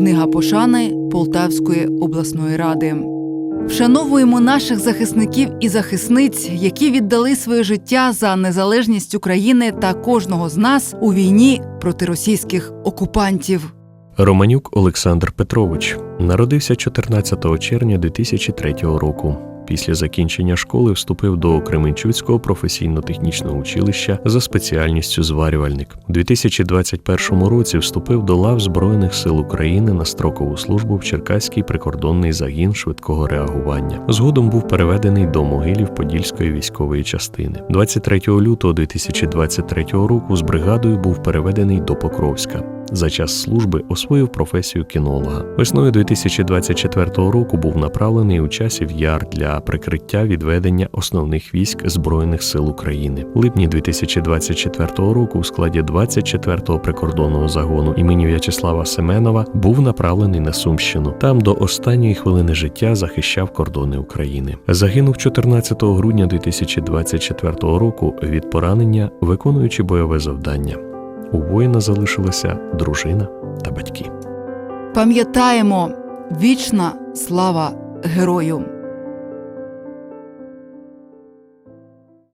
Книга пошани Полтавської обласної ради. Вшановуємо наших захисників і захисниць, які віддали своє життя за незалежність України та кожного з нас у війні проти російських окупантів. Романюк Олександр Петрович народився 14 червня 2003 року. Після закінчення школи вступив до Кременчуцького професійно-технічного училища за спеціальністю зварювальник. У 2021 році вступив до лав Збройних сил України на строкову службу в Черкаський прикордонний загін швидкого реагування. Згодом був переведений до Могилів Подільської військової частини. 23 лютого 2023 року з бригадою був переведений до Покровська. За час служби освоїв професію кінолога. Весною 2024 року був направлений у часів яр для прикриття відведення основних військ Збройних сил України. У липні 2024 року у складі 24-го прикордонного загону імені В'ячеслава Семенова був направлений на Сумщину. Там до останньої хвилини життя захищав кордони України. Загинув 14 грудня 2024 року від поранення, виконуючи бойове завдання. У воїна залишилася дружина та батьки. Пам'ятаємо вічна слава герою.